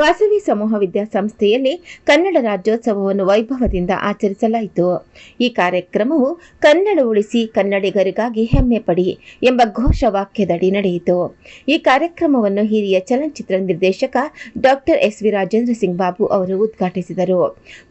ವಾಸವಿ ಸಮೂಹ ವಿದ್ಯಾಸಂಸ್ಥೆಯಲ್ಲಿ ಕನ್ನಡ ರಾಜ್ಯೋತ್ಸವವನ್ನು ವೈಭವದಿಂದ ಆಚರಿಸಲಾಯಿತು. ಈ ಕಾರ್ಯಕ್ರಮವು ಕನ್ನಡ ಉಳಿಸಿ ಕನ್ನಡಿಗರಿಗಾಗಿ ಹೆಮ್ಮೆ ಪಡಿ ಎಂಬ ಘೋಷವಾಕ್ಯದಡಿ ನಡೆಯಿತು. ಈ ಕಾರ್ಯಕ್ರಮವನ್ನು ಹಿರಿಯ ಚಲನಚಿತ್ರ ನಿರ್ದೇಶಕ doctor S V Rajendra Singh Babu ಅವರು ಉದ್ಘಾಟಿಸಿದರು.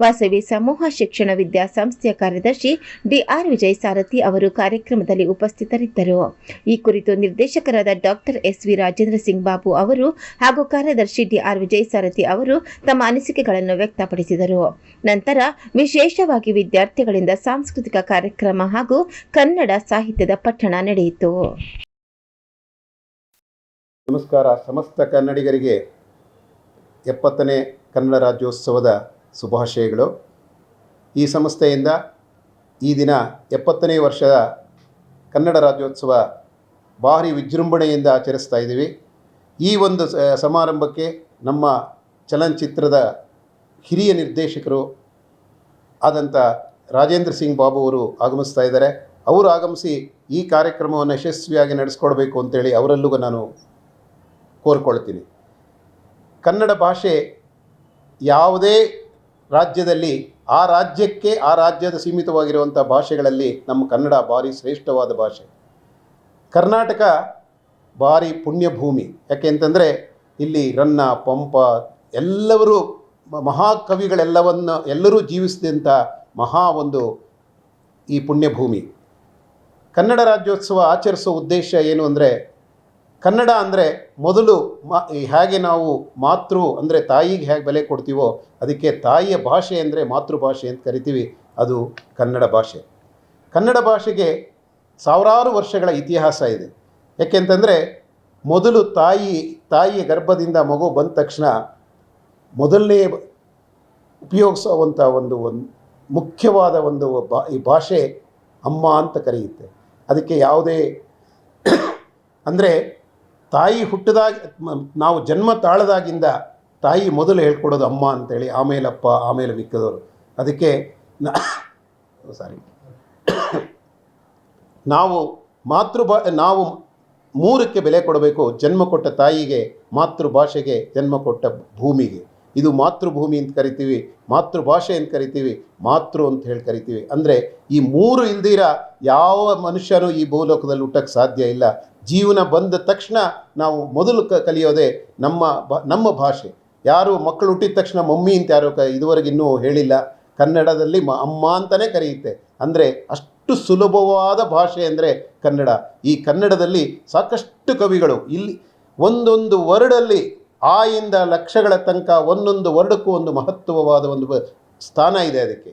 ವಾಸವಿ ಸಮೂಹ ಶಿಕ್ಷಣ ವಿದ್ಯಾಸಂಸ್ಥೆಯ ಕಾರ್ಯದರ್ಶಿ ಡಿಆರ್ ವಿಜಯ್ ಸಾರಥಿ ಅವರು ಕಾರ್ಯಕ್ರಮದಲ್ಲಿ ಉಪಸ್ಥಿತರಿದ್ದರು. ಈ ಕುರಿತು ನಿರ್ದೇಶಕರಾದ doctor S V Rajendra Singh Babu ಅವರು ಹಾಗೂ ಕಾರ್ಯದರ್ಶಿ ಡಿಆರ್ ವಿಜಯ್ ಸಾರಥಿ ಅವರು ತಮ್ಮ ಅನಿಸಿಕೆಗಳನ್ನು ವ್ಯಕ್ತಪಡಿಸಿದರು. ನಂತರ ವಿಶೇಷವಾಗಿ ವಿದ್ಯಾರ್ಥಿಗಳಿಂದ ಸಾಂಸ್ಕೃತಿಕ ಕಾರ್ಯಕ್ರಮ ಹಾಗೂ ಕನ್ನಡ ಸಾಹಿತ್ಯದ ಪಠಣ ನಡೆಯಿತು. ನಮಸ್ಕಾರ. ಸಮಸ್ತ ಕನ್ನಡಿಗರಿಗೆ ಎಪ್ಪತ್ತನೇ ಕನ್ನಡ ರಾಜ್ಯೋತ್ಸವದ ಶುಭಾಶಯಗಳು. ಈ ಸಂಸ್ಥೆಯಿಂದ ಈ ದಿನ ಎಪ್ಪತ್ತನೇ ವರ್ಷದ ಕನ್ನಡ ರಾಜ್ಯೋತ್ಸವ ಭಾರಿ ವಿಜೃಂಭಣೆಯಿಂದ ಆಚರಿಸ್ತಾ ಇದ್ದೀವಿ. ಈ ಒಂದು ಸಮಾರಂಭಕ್ಕೆ ನಮ್ಮ ಚಲನಚಿತ್ರದ ಹಿರಿಯ ನಿರ್ದೇಶಕರು ಆದಂಥ ರಾಜೇಂದ್ರ ಸಿಂಗ್ ಬಾಬು ಅವರು ಆಗಮಿಸ್ತಾ ಇದ್ದಾರೆ. ಅವರು ಆಗಮಿಸಿ ಈ ಕಾರ್ಯಕ್ರಮವನ್ನು ಯಶಸ್ವಿಯಾಗಿ ನಡೆಸ್ಕೊಡ್ಬೇಕು ಅಂತೇಳಿ ಅವರಲ್ಲೂ ನಾನು ಕೋರ್ಕೊಳ್ತೀನಿ. ಕನ್ನಡ ಭಾಷೆ ಯಾವುದೇ ರಾಜ್ಯದಲ್ಲಿ ಆ ರಾಜ್ಯಕ್ಕೆ ಆ ರಾಜ್ಯದ ಸೀಮಿತವಾಗಿರುವಂಥ ಭಾಷೆಗಳಲ್ಲಿ ನಮ್ಮ ಕನ್ನಡ ಭಾರಿ ಶ್ರೇಷ್ಠವಾದ ಭಾಷೆ. ಕರ್ನಾಟಕ ಭಾರಿ ಪುಣ್ಯಭೂಮಿ. ಯಾಕೆ ಅಂತಂದರೆ ಇಲ್ಲಿ ರನ್ನ, ಪಂಪ ಎಲ್ಲರೂ ಮ- ಮಹಾಕವಿಗಳೆಲ್ಲವನ್ನು ಎಲ್ಲರೂ ಜೀವಿಸಿದಂಥ ಮಹಾ ಒಂದು ಈ ಪುಣ್ಯಭೂಮಿ. ಕನ್ನಡ ರಾಜ್ಯೋತ್ಸವ ಆಚರಿಸೋ ಉದ್ದೇಶ ಏನು ಅಂದರೆ, ಕನ್ನಡ ಅಂದರೆ ಮೊದಲು ಮಾ ಹೇಗೆ ನಾವು ಮಾತೃ ಅಂದರೆ ತಾಯಿಗೆ ಹೇಗೆ ಬೆಲೆ ಕೊಡ್ತೀವೋ ಅದಕ್ಕೆ ತಾಯಿಯ ಭಾಷೆ ಅಂದರೆ ಮಾತೃಭಾಷೆ ಅಂತ ಕರಿತೀವಿ, ಅದು ಕನ್ನಡ ಭಾಷೆ. ಕನ್ನಡ ಭಾಷೆಗೆ ಸಾವಿರಾರು ವರ್ಷಗಳ ಇತಿಹಾಸ ಇದೆ. ಯಾಕೆಂತಂದರೆ ಮೊದಲು ತಾಯಿ, ತಾಯಿಯ ಗರ್ಭದಿಂದ ಮಗು ಬಂದ ತಕ್ಷಣ ಮೊದಲನೇ ಉಪಯೋಗಿಸುವಂಥ ಒಂದು ಒಂದು ಮುಖ್ಯವಾದ ಒಂದು ಬಾ, ಈ ಭಾಷೆ ಅಮ್ಮ ಅಂತ ಕರೆಯುತ್ತೆ. ಅದಕ್ಕೆ ಯಾವುದೇ ಅಂದರೆ ತಾಯಿ ಹುಟ್ಟಿದಾಗ, ನಾವು ಜನ್ಮ ತಾಳದಾಗಿಂದ ತಾಯಿ ಮೊದಲು ಹೇಳ್ಕೊಡೋದು ಅಮ್ಮ ಅಂತೇಳಿ ಆಮೇಲೆ ಅಪ್ಪ ಆಮೇಲೆ ಮಿಕ್ಕದವರು. ಅದಕ್ಕೆ ಸಾರಿ ನಾವು ಮಾತೃಭಾ, ನಾವು ಮೂರಕ್ಕೆ ಬೆಲೆ ಕೊಡಬೇಕು ಜನ್ಮ ಕೊಟ್ಟ ತಾಯಿಗೆ, ಮಾತೃಭಾಷೆಗೆ ಜನ್ಮ ಕೊಟ್ಟ ಭೂಮಿಗೆ. ಇದು ಮಾತೃಭೂಮಿ ಅಂತ ಕರಿತೀವಿ, ಮಾತೃಭಾಷೆ ಅಂತ ಕರಿತೀವಿ, ಮಾತೃ ಅಂತ ಹೇಳಿ ಕರಿತೀವಿ. ಅಂದರೆ ಈ ಮೂರು ಇಲ್ದಿರ ಯಾವ ಮನುಷ್ಯರು ಈ ಭೂಲೋಕದಲ್ಲಿ ಹುಟ್ಟಕ್ಕೆ ಸಾಧ್ಯ ಇಲ್ಲ. ಜೀವನ ಬಂದ ತಕ್ಷಣ ನಾವು ಮೊದಲು ಕ, ಕಲಿಯೋದೇ ನಮ್ಮ ಬ, ನಮ್ಮ ಭಾಷೆ. ಯಾರು ಮಕ್ಕಳು ಹುಟ್ಟಿದ ತಕ್ಷಣ ಮಮ್ಮಿ ಅಂತ ಯಾರು ಕ, ಇದುವರೆಗೆ ಹೇಳಿಲ್ಲ. ಕನ್ನಡದಲ್ಲಿ ಮ, ಅಮ್ಮ ಅಂತಲೇ ಕರೆಯುತ್ತೆ. ಅಂದರೆ ಅಷ್ಟು ಸುಲಭವಾದ ಭಾಷೆ ಅಂದರೆ ಕನ್ನಡ. ಈ ಕನ್ನಡದಲ್ಲಿ ಸಾಕಷ್ಟು ಕವಿಗಳು ಇಲ್ಲಿ ಒಂದೊಂದು ವರ್ಡಲ್ಲಿ ಆಯಿಂದ ಲಕ್ಷಗಳ ತನಕ ಒಂದೊಂದು ವರ್ಡಕ್ಕೂ ಒಂದು ಮಹತ್ವವಾದ ಒಂದು ಸ್ಥಾನ ಇದೆ ಅದಕ್ಕೆ.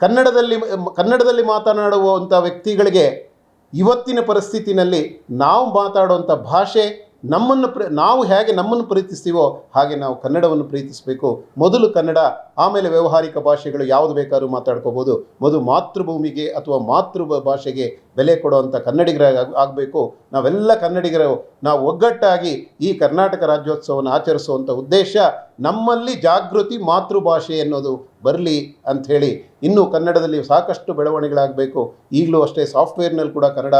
ಕನ್ನಡದಲ್ಲಿ ಕನ್ನಡದಲ್ಲಿ ಮಾತನಾಡುವಂಥ ವ್ಯಕ್ತಿಗಳಿಗೆ ಇವತ್ತಿನ ಪರಿಸ್ಥಿತಿನಲ್ಲಿ ನಾವು ಮಾತಾಡುವಂಥ ಭಾಷೆ ನಮ್ಮನ್ನು ಪ್ರ, ನಾವು ಹೇಗೆ ನಮ್ಮನ್ನು ಪ್ರೀತಿಸ್ತೀವೋ ಹಾಗೆ ನಾವು ಕನ್ನಡವನ್ನು ಪ್ರೀತಿಸಬೇಕು. ಮೊದಲು ಕನ್ನಡ, ಆಮೇಲೆ ವ್ಯವಹಾರಿಕ ಭಾಷೆಗಳು ಯಾವುದು ಬೇಕಾದ್ರೂ ಮಾತಾಡ್ಕೋಬೋದು. ಮೊದಲು ಮಾತೃಭೂಮಿಗೆ ಅಥವಾ ಮಾತೃ ಭಾಷೆಗೆ ಬೆಲೆ ಕೊಡುವಂಥ ಕನ್ನಡಿಗರ ಆಗಬೇಕು. ನಾವೆಲ್ಲ ಕನ್ನಡಿಗರು, ನಾವು ಒಗ್ಗಟ್ಟಾಗಿ ಈ ಕರ್ನಾಟಕ ರಾಜ್ಯೋತ್ಸವವನ್ನು ಆಚರಿಸುವಂಥ ಉದ್ದೇಶ ನಮ್ಮಲ್ಲಿ ಜಾಗೃತಿ ಮಾತೃಭಾಷೆ ಅನ್ನೋದು ಬರಲಿ ಅಂಥೇಳಿ. ಇನ್ನೂ ಕನ್ನಡದಲ್ಲಿ ಸಾಕಷ್ಟು ಬೆಳವಣಿಗೆಗಳಾಗಬೇಕು. ಈಗಲೂ ಅಷ್ಟೇ ಸಾಫ್ಟ್ವೇರ್ನಲ್ಲಿ ಕೂಡ ಕನ್ನಡ,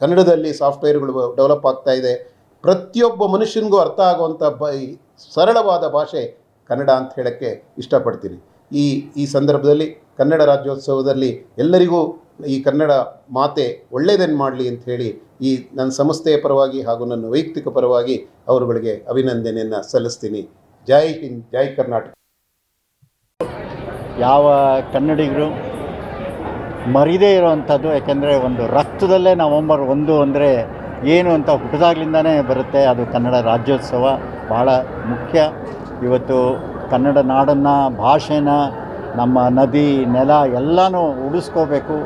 ಕನ್ನಡದಲ್ಲಿ ಸಾಫ್ಟ್ವೇರ್ಗಳು ಡೆವಲಪ್ ಆಗ್ತಾ ಇದೆ. ಪ್ರತಿಯೊಬ್ಬ ಮನುಷ್ಯನಿಗೂ ಅರ್ಥ ಆಗುವಂಥ ಬ ಸರಳವಾದ ಭಾಷೆ ಕನ್ನಡ ಅಂತ ಹೇಳೋಕ್ಕೆ ಇಷ್ಟಪಡ್ತೀನಿ. ಈ ಈ ಸಂದರ್ಭದಲ್ಲಿ ಕನ್ನಡ ರಾಜ್ಯೋತ್ಸವದಲ್ಲಿ ಎಲ್ಲರಿಗೂ ಈ ಕನ್ನಡ ಮಾತೆ ಒಳ್ಳೆಯದನ್ನು ಮಾಡಲಿ ಅಂತ ಹೇಳಿ ಈ ನನ್ನ ಸಂಸ್ಥೆಯ ಪರವಾಗಿ ಹಾಗೂ ನನ್ನ ವೈಯಕ್ತಿಕ ಪರವಾಗಿ ಅವರುಗಳಿಗೆ ಅಭಿನಂದನೆಯನ್ನು ಸಲ್ಲಿಸ್ತೀನಿ. ಜೈ ಹಿಂದ್, ಜೈ ಕರ್ನಾಟಕ. ಯಾವ ಕನ್ನಡಿಗರು ಮರಿದೇ ಇರೋವಂಥದ್ದು, ಯಾಕೆಂದರೆ ಒಂದು ರಕ್ತದಲ್ಲೇ ನವಂಬರ್ ಒಂದು ಅಂದರೆ ಏನು ಅಂತ ಹುಟ್ಟಿದಾಗ್ಲಿಂದನೇ ಬರುತ್ತೆ. ಅದು ಕನ್ನಡ ರಾಜ್ಯೋತ್ಸವ ಭಾಳ ಮುಖ್ಯ. ಇವತ್ತು ಕನ್ನಡ ನಾಡನ್ನು, ಭಾಷೆನ, ನಮ್ಮ ನದಿ, ನೆಲ ಎಲ್ಲನೂ ಉಳಿಸ್ಕೋಬೇಕು.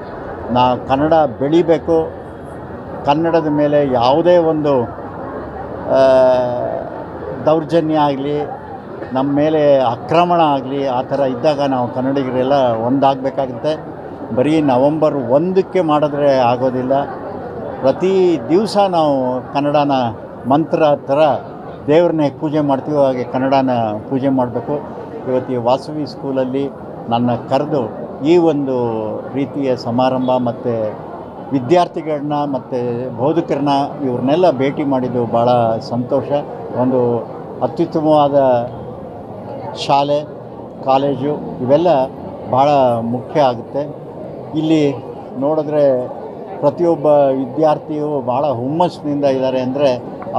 ನಾ ಕನ್ನಡ ಬೆಳಿಬೇಕು. ಕನ್ನಡದ ಮೇಲೆ ಯಾವುದೇ ಒಂದು ದೌರ್ಜನ್ಯ ಆಗಲಿ, ನಮ್ಮ ಮೇಲೆ ಆಕ್ರಮಣ ಆಗಲಿ, ಆ ಥರ ಇದ್ದಾಗ ನಾವು ಕನ್ನಡಿಗರೆಲ್ಲ ಒಂದಾಗಬೇಕಾಗುತ್ತೆ. ಬರೀ ನವಂಬರ್ ಒಂದಕ್ಕೆ ಮಾಡಿದ್ರೆ ಆಗೋದಿಲ್ಲ. ಪ್ರತಿ ದಿವಸ ನಾವು ಕನ್ನಡನ ಮಂತ್ರ ಥರ ದೇವ್ರನ್ನೇ ಪೂಜೆ ಮಾಡ್ತೀವೋ ಹಾಗೆ ಕನ್ನಡನ ಪೂಜೆ ಮಾಡಬೇಕು. ಇವತ್ತು ವಾಸವಿ ಸ್ಕೂಲಲ್ಲಿ ನನ್ನ ಕರೆದು ಈ ಒಂದು ರೀತಿಯ ಸಮಾರಂಭ ಮತ್ತು ವಿದ್ಯಾರ್ಥಿಗಳನ್ನ ಮತ್ತು ಬೋಧಕರನ್ನ ಇವ್ರನ್ನೆಲ್ಲ ಭೇಟಿ ಮಾಡಿದ್ದು ಭಾಳ ಸಂತೋಷ. ಒಂದು ಅತ್ಯುತ್ತಮವಾದ ಶಾಲೆ, ಕಾಲೇಜು ಇವೆಲ್ಲ ಭಾಳ ಮುಖ್ಯ ಆಗುತ್ತೆ. ಇಲ್ಲಿ ನೋಡಿದ್ರೆ ಪ್ರತಿಯೊಬ್ಬ ವಿದ್ಯಾರ್ಥಿಯು ಭಾಳ ಹುಮ್ಮಸ್ಸಿನಿಂದ ಇದ್ದಾರೆ ಅಂದರೆ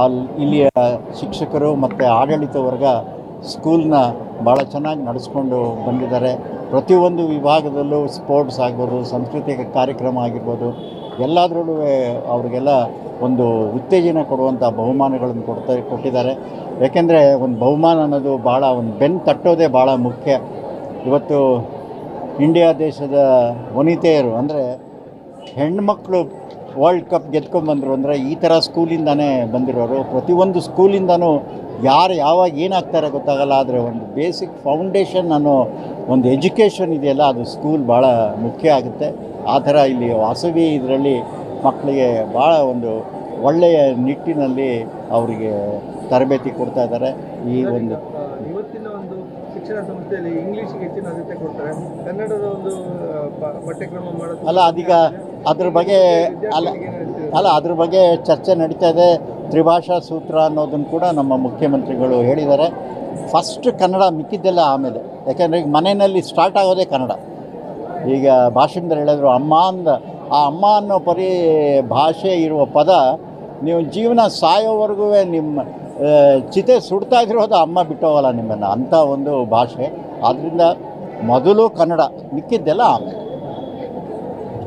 ಅಲ್ಲಿ ಇಲ್ಲಿಯ ಶಿಕ್ಷಕರು ಮತ್ತು ಆಡಳಿತ ವರ್ಗ ಸ್ಕೂಲ್ನ ಭಾಳ ಚೆನ್ನಾಗಿ ನಡೆಸ್ಕೊಂಡು ಬಂದಿದ್ದಾರೆ. ಪ್ರತಿಯೊಂದು ವಿಭಾಗದಲ್ಲೂ ಸ್ಪೋರ್ಟ್ಸ್ ಆಗ್ಬೋದು, ಸಾಂಸ್ಕೃತಿಕ ಕಾರ್ಯಕ್ರಮ ಆಗಿರ್ಬೋದು, ಎಲ್ಲದರಲ್ಲೂ ಅವರಿಗೆಲ್ಲ ಒಂದು ಉತ್ತೇಜನ ಕೊಡುವಂಥ ಬಹುಮಾನಗಳನ್ನು ಕೊಡ್ತಾ ಕೊಟ್ಟಿದ್ದಾರೆ. ಯಾಕೆಂದರೆ ಒಂದು ಬಹುಮಾನ ಅನ್ನೋದು ಭಾಳ ಒಂದು ಬೆನ್ ತಟ್ಟೋದೇ ಭಾಳ ಮುಖ್ಯ. ಇವತ್ತು ಇಂಡಿಯಾ ದೇಶದ ವನಿತೆಯರು ಅಂದರೆ ಹೆಣ್ಮಕ್ಳು ವರ್ಲ್ಡ್ ಕಪ್ ಗೆದ್ಕೊಂಡ್ಬಂದರು ಅಂದರೆ ಈ ಥರ ಸ್ಕೂಲಿಂದನೇ ಬಂದಿರೋರು. ಪ್ರತಿಯೊಂದು ಸ್ಕೂಲಿಂದನೂ ಯಾರು ಯಾವಾಗ ಏನಾಗ್ತಾರೆ ಗೊತ್ತಾಗಲ್ಲ ಆದರೆ ಒಂದು ಬೇಸಿಕ್ ಫೌಂಡೇಶನ್ ಅನ್ನೋ ಒಂದು ಎಜುಕೇಷನ್ ಇದೆಯಲ್ಲ ಅದು ಸ್ಕೂಲ್ ಭಾಳ ಮುಖ್ಯ ಆಗುತ್ತೆ. ಆ ಥರ ಇಲ್ಲಿ ವಾಸವಿ ಇದರಲ್ಲಿ ಮಕ್ಕಳಿಗೆ ಭಾಳ ಒಂದು ಒಳ್ಳೆಯ ನಿಟ್ಟಿನಲ್ಲಿ ಅವರಿಗೆ ತರಬೇತಿ ಕೊಡ್ತಾ ಇದ್ದಾರೆ. ಈ ಒಂದು ಇವತ್ತಿನ ಒಂದು ಶಿಕ್ಷಣ ಸಂಸ್ಥೆಯಲ್ಲಿ ಇಂಗ್ಲೀಷಿಗೆ ಹೆಚ್ಚಿನ ಆದ್ಯತೆ ಕೊಡ್ತಾರೆ. ಕನ್ನಡದ ಒಂದು ಪಠ್ಯಕ್ರಮ ಮಾಡೋದು ಅಲ್ಲ ಅದೀಗ ಅದ್ರ ಬಗ್ಗೆ ಅಲ್ಲ ಅಲ್ಲ, ಅದ್ರ ಬಗ್ಗೆ ಚರ್ಚೆ ನಡೀತಾ ಇದೆ. ತ್ರಿಭಾಷಾ ಸೂತ್ರ ಅನ್ನೋದನ್ನು ಕೂಡ ನಮ್ಮ ಮುಖ್ಯಮಂತ್ರಿಗಳು ಹೇಳಿದ್ದಾರೆ. ಫಸ್ಟ್ ಕನ್ನಡ ಮಿಕ್ಕಿದ್ದೆಲ್ಲ ಆಮೇಲೆ. ಯಾಕೆಂದರೆ ಈಗ ಮನೆಯಲ್ಲಿ ಸ್ಟಾರ್ಟ್ ಆಗೋದೇ ಕನ್ನಡ. ಈಗ ಭಾಷೆಂದರು ಹೇಳಿದ್ರು, ಅಮ್ಮ ಅಂದ. ಆ ಅಮ್ಮ ಅನ್ನೋ ಪರಿ ಭಾಷೆ ಇರುವ ಪದ ನೀವು ಜೀವನ ಸಾಯೋವರೆಗೂ ನಿಮ್ಮ ಚಿತೆ ಸುಡ್ತಾ ಇದ್ರೂ ಅಮ್ಮ ಬಿಟ್ಟೋಗಲ್ಲ ನಿಮ್ಮನ್ನು. ಅಂಥ ಒಂದು ಭಾಷೆ. ಆದ್ದರಿಂದ ಮೊದಲು ಕನ್ನಡ ಮಿಕ್ಕಿದ್ದೆಲ್ಲ ಆಮೇಲೆ.